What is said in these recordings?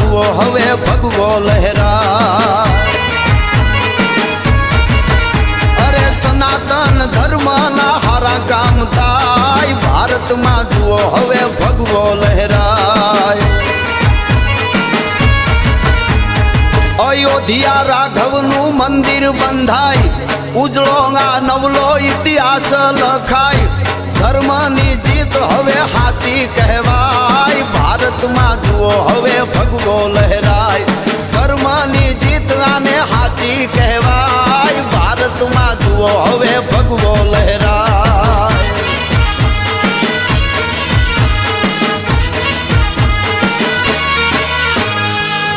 જુઓ હવે ભગવો લહેરા. અરે સનાતન ધર્મના હારા કામ થાય. ભારતમાં જુઓ હવે ભગવો લહેરાય. અયોધ્યા રાઘવનું મંદિર બંધાય. ઉજળો નવલો ઇતિહાસ લખાય. ધર્મની જીત હવે હાચી કહેવાય. ભારતમાં જુઓ હવે ભગવો લહેરાય. ધર્મની જીત આને હાચી કહેવાય. ભારતમાં જુઓ હવે ભગવો લહેરાય.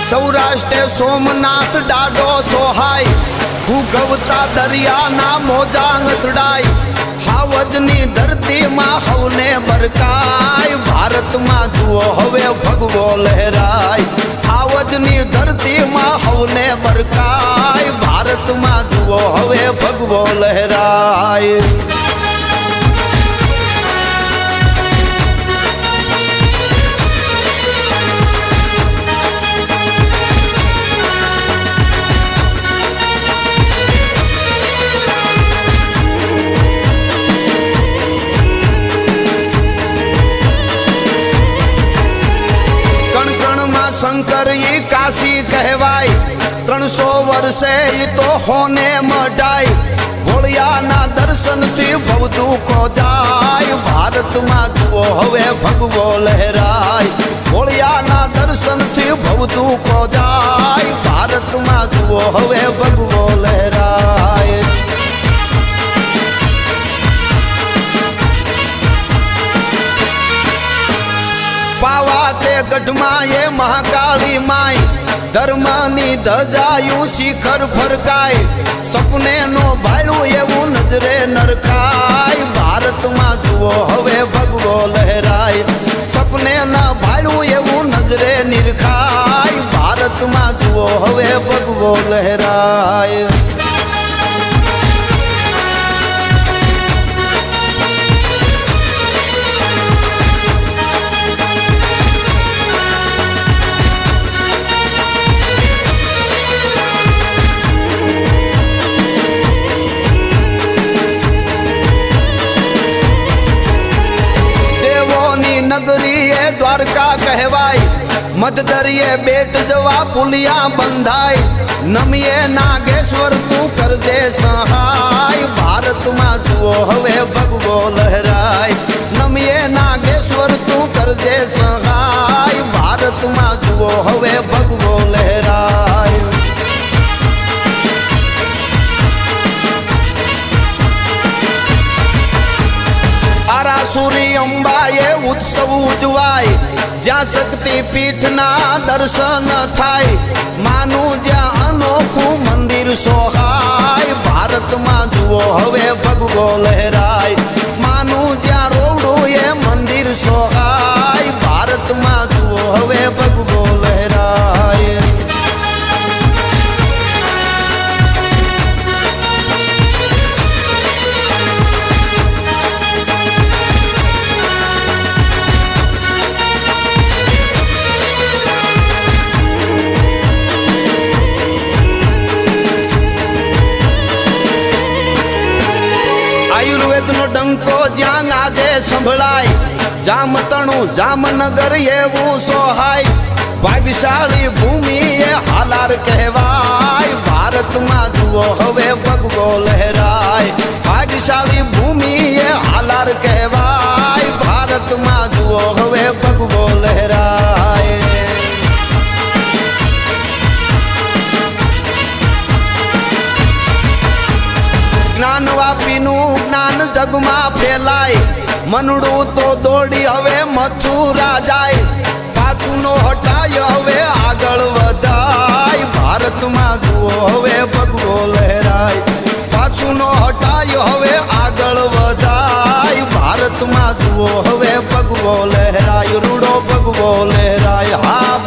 સૌરાષ્ટ્રે સોમનાથ ડાડો સોહાય. ભૂગવતા દરિયાના મોજા નથડાય. હાવજની ધરતીમાં હવને બરકાય. ભારતમાં જુઓ હવે ભગવો લહેરાય. સાવજની ધરતીમાં હવને બરકાય. ભારતમાં જુઓ હવે ભગવો લહેરાય. ઈ કાશી કહેવાય. ત્રણસો વર્ષે ઈ તો હોને મઢાય. હોળિયાના દર્શનથી ભવ દુઃખો જાય. ભારતમાં જુઓ હવે ભગવો લહેરાય. હોળિયાના દર્શનથી ભવ દુઃખો જાય. ભારતમાં જુઓ હવે ભગવો લહેરાય. ગઢમાં એ મહાકાળી માય. ધર્મની ધજાયું શિખર ફરકાય. સપને નો ભાડું એવું નજરે નરખાય. ભારતમાં જુઓ હવે નગરી એ દ્વારકા કહેવાય. મધદરીએ બેટ જવા પુલિયા બંધાય. નમીએ નાગેશ્વર તું કરજે સહાય. ભારતમાં જુઓ હવે ભગવો લહેરાય. નમીએ નાગેશ્વર તું કરજે સહાય. ભારતમાં જુઓ હવે ભગવો લહેરાય. આરાસુરી ઉત્સવ ઉજવાય. જ્યાં શક્તિ પીઠના દર્શન થાય, માનું જ્યાં અનોખું મંદિર સોહાય. ભારતમાં જુઓ હવે ભગવો લહેરાય. આયુર્વેદનો ડંકો જ્યાં આજે સંભળાય. જામતણું જામનગર એવું સોહાય. ભાગશાળી ભૂમિ એ હાલાર કહેવાય. ભારતમાં જુઓ હવે ભગવો લહેરાય. ભાગશાળી ભૂમિ એ હાલાર કહેવાય. ભારતમાં જ્ઞાન વાપીનું જ્ઞાન જગમાં ફેલાય. મનડું તો દોડી હવે મથુરા જાય પાછું નો હટાય હવે આગળ વધાય. ભારતમાં જુઓ હવે ભગવો લહેરાય. પાછું નો હટાય હવે આગળ વધાય. ભારતમાં જુઓ હવે ભગવો લહેરાય. રૂડો ભગવો લહેરાય. હા